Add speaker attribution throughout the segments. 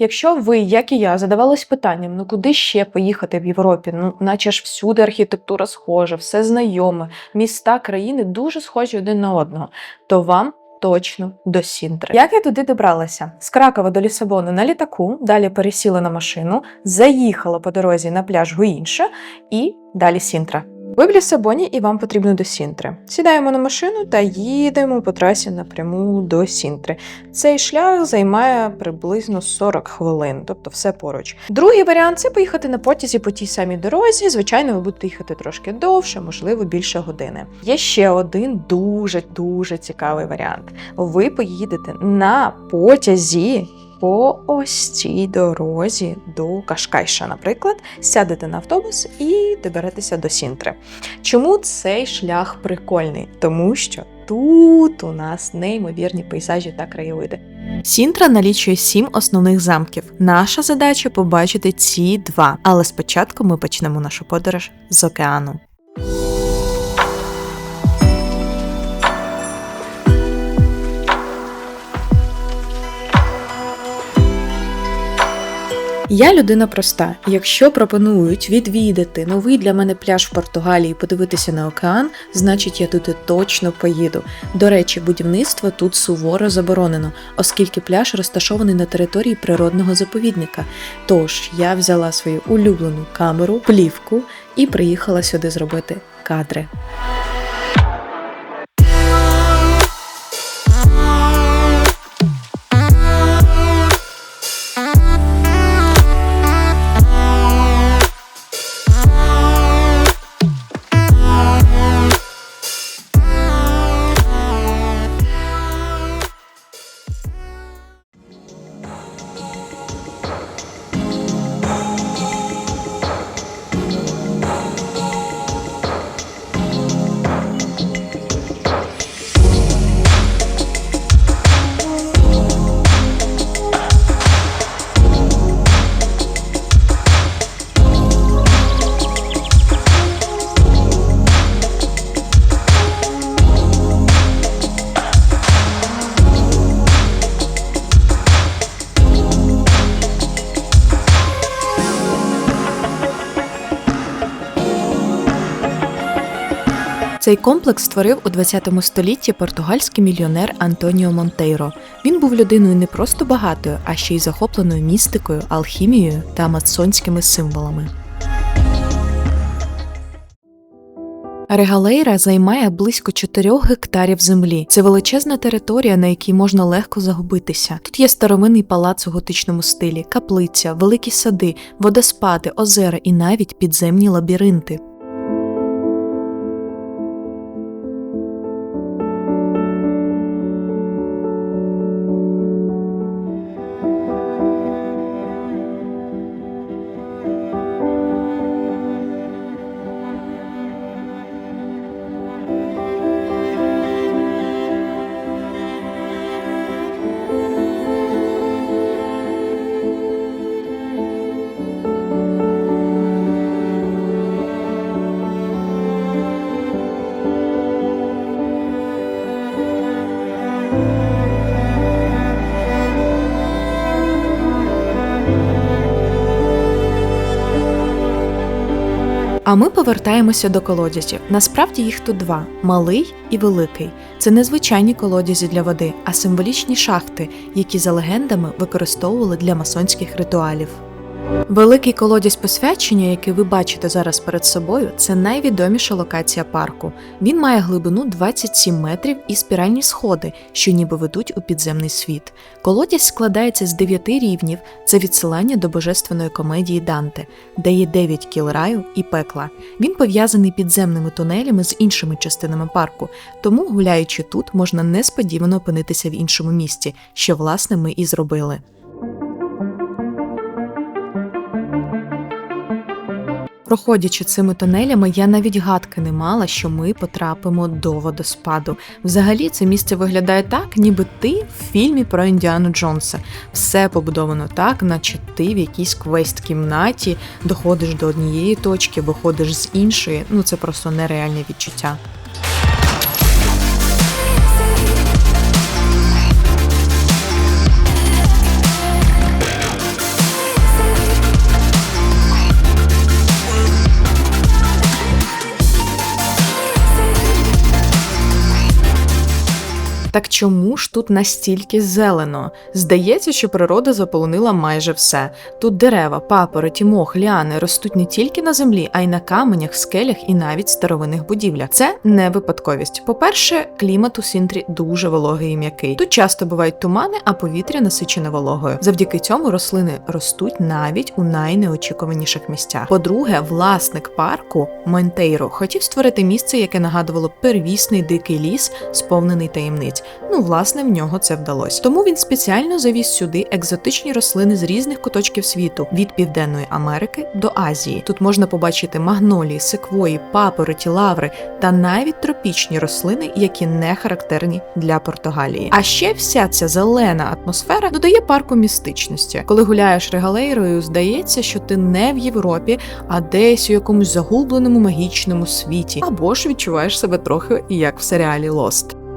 Speaker 1: Якщо ви, як і я, задавались питанням, ну куди ще поїхати в Європі? Ну, наче ж всюди архітектура схожа, все знайоме, міста, країни дуже схожі один на одного, то вам точно до Сінтри. Як я туди добралася? З Кракова до Лісабону на літаку, далі пересіла на машину, заїхала по дорозі на пляж Гуінша і далі Сінтра. Ви в Лісабоні і вам потрібно до Сінтри. Сідаємо на машину та їдемо по трасі напряму до Сінтри. Цей шлях займає приблизно 40 хвилин, тобто все поруч. Другий варіант це поїхати на потязі по тій самій дорозі. Звичайно, ви будете їхати трошки довше, можливо, більше години. Є ще один дуже дуже цікавий варіант. Ви поїдете на потязі. По ось цій дорозі до Кашкайша, наприклад, сядете на автобус і доберетеся до Сінтри. Чому цей шлях прикольний? Тому що тут у нас неймовірні пейзажі та краєвиди. Сінтра налічує сім основних замків. Наша задача побачити ці два. Але спочатку ми почнемо нашу подорож з океану. Я людина проста. Якщо пропонують відвідати новий для мене пляж в Португалії, подивитися на океан, значить я туди точно поїду. До речі, будівництво тут суворо заборонено, оскільки пляж розташований на території природного заповідника. Тож я взяла свою улюблену камеру, плівку і приїхала сюди зробити кадри. Цей комплекс створив у 20 столітті португальський мільйонер Антоніо Монтейро. Він був людиною не просто багатою, а ще й захопленою містикою, алхімією та масонськими символами. Регалейра займає близько 4 гектарів землі. Це величезна територія, на якій можна легко загубитися. Тут є старовинний палац у готичному стилі, каплиця, великі сади, водоспади, озера і навіть підземні лабіринти. А ми повертаємося до колодязів. Насправді їх тут два: малий і великий. Це не звичайні колодязі для води, а символічні шахти, які за легендами використовували для масонських ритуалів. Великий колодязь посвячення, який ви бачите зараз перед собою, це найвідоміша локація парку. Він має глибину 27 метрів і спіральні сходи, що ніби ведуть у підземний світ. Колодязь складається з дев'яти рівнів. Це відсилання до божественної комедії Данте, де є дев'ять кіл раю і пекла. Він пов'язаний підземними тунелями з іншими частинами парку, тому, гуляючи тут, можна несподівано опинитися в іншому місці, що власне ми і зробили. Проходячи цими тунелями, я навіть гадки не мала, що ми потрапимо до водоспаду. Взагалі, це місце виглядає так, ніби ти в фільмі про Індіану Джонса. Все побудовано так, наче ти в якійсь квест-кімнаті доходиш до однієї точки, виходиш з іншої. Ну це просто нереальне відчуття. Чому ж тут настільки зелено? Здається, що природа заполонила майже все. Тут дерева, папороті, мох, ліани ростуть не тільки на землі, а й на каменях, скелях і навіть старовинних будівлях. Це не випадковість. По-перше, клімат у Сінтрі дуже вологий і м'який. Тут часто бувають тумани, а повітря насичене вологою. Завдяки цьому рослини ростуть навіть у найнеочікуваніших місцях. По-друге, власник парку Монтейро хотів створити місце, яке нагадувало первісний дикий ліс, сповнений таємниць. Ну, власне, в нього це вдалося. Тому він спеціально завіз сюди екзотичні рослини з різних куточків світу від Південної Америки до Азії. Тут можна побачити магнолії, секвої, папороті, лаври та навіть тропічні рослини, які не характерні для Португалії. А ще вся ця зелена атмосфера додає парку містичності. Коли гуляєш регалейрою, здається, що ти не в Європі, а десь у якомусь загубленому магічному світі, або ж відчуваєш себе трохи як в серіалі Lost.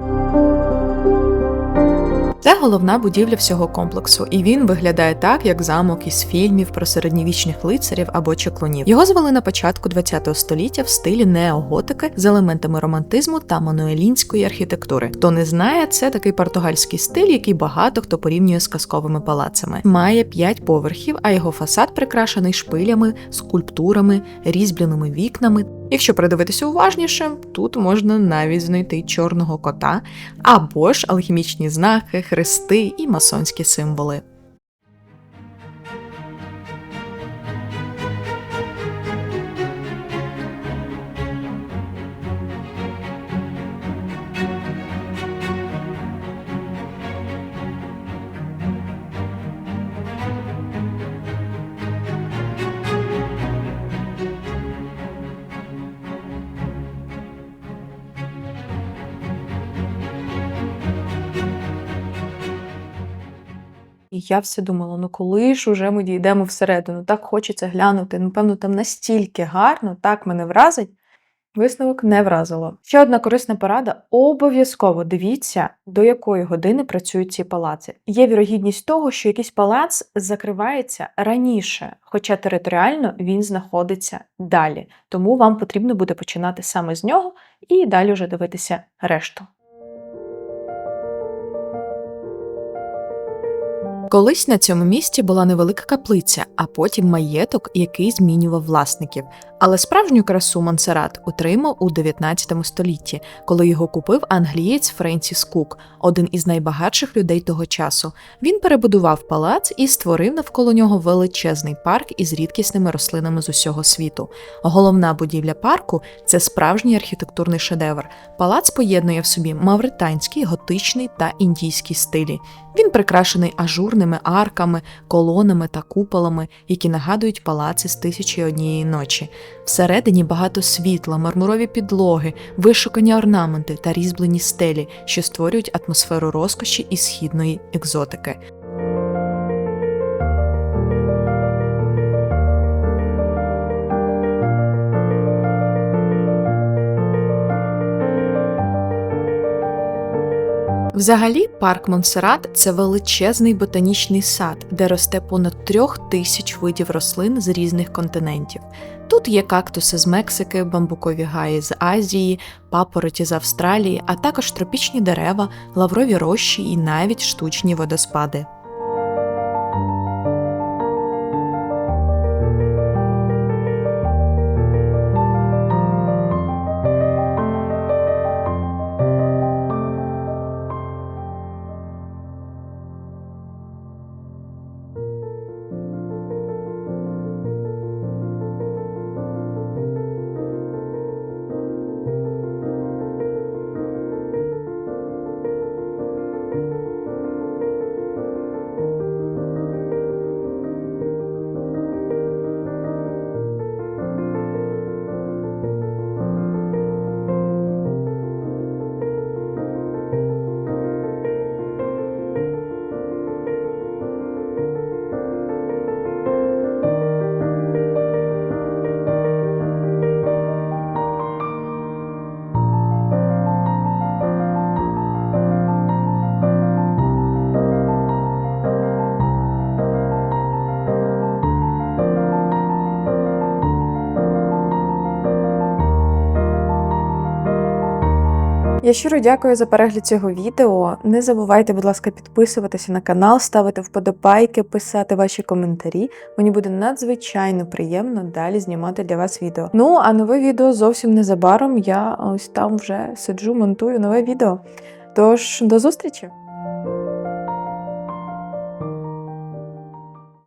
Speaker 1: Це головна будівля всього комплексу, і він виглядає так, як замок із фільмів про середньовічних лицарів або чеклунів. Його звели на початку ХХ століття в стилі неоготики з елементами романтизму та мануелінської архітектури. Хто не знає, це такий португальський стиль, який багато хто порівнює з казковими палацами. Має п'ять поверхів, а його фасад прикрашений шпилями, скульптурами, різьбляними вікнами. Якщо придивитися уважніше, тут можна навіть знайти чорного кота або ж алхімічні знаки, хрести і масонські символи. І я все думала: ну коли ж уже ми дійдемо всередину? Так хочеться глянути. Напевно, там настільки гарно, так мене вразить. Висновок не вразило. Ще одна корисна порада: обов'язково дивіться, до якої години працюють ці палаци. Є вірогідність того, що якийсь палац закривається раніше, хоча територіально він знаходиться далі. Тому вам потрібно буде починати саме з нього і далі вже дивитися решту. Колись на цьому місці була невелика каплиця, а потім маєток, який змінював власників. Але справжню красу Монсерат отримав у 19 столітті, коли його купив англієць Френсіс Кук, один із найбагатших людей того часу. Він перебудував палац і створив навколо нього величезний парк із рідкісними рослинами з усього світу. Головна будівля парку це справжній архітектурний шедевр. Палац поєднує в собі мавританський, готичний та індійський стилі. Він прикрашений ажурними арками, колонами та куполами, які нагадують палаци з тисячі однієї ночі. Всередині багато світла, мармурові підлоги, вишукані орнаменти та різьблені стелі, що створюють атмосферу розкоші і східної екзотики. Взагалі, парк Монсерат це величезний ботанічний сад, де росте понад трьох тисяч видів рослин з різних континентів. Тут є кактуси з Мексики, бамбукові гаї з Азії, папороті з Австралії, а також тропічні дерева, лаврові рощі і навіть штучні водоспади. Я щиро дякую за перегляд цього відео. Не забувайте, будь ласка, підписуватися на канал, ставити вподобайки, писати ваші коментарі. Мені буде надзвичайно приємно далі знімати для вас відео. Ну а нове відео зовсім незабаром. Я ось там вже сиджу, монтую нове відео. Тож до зустрічі!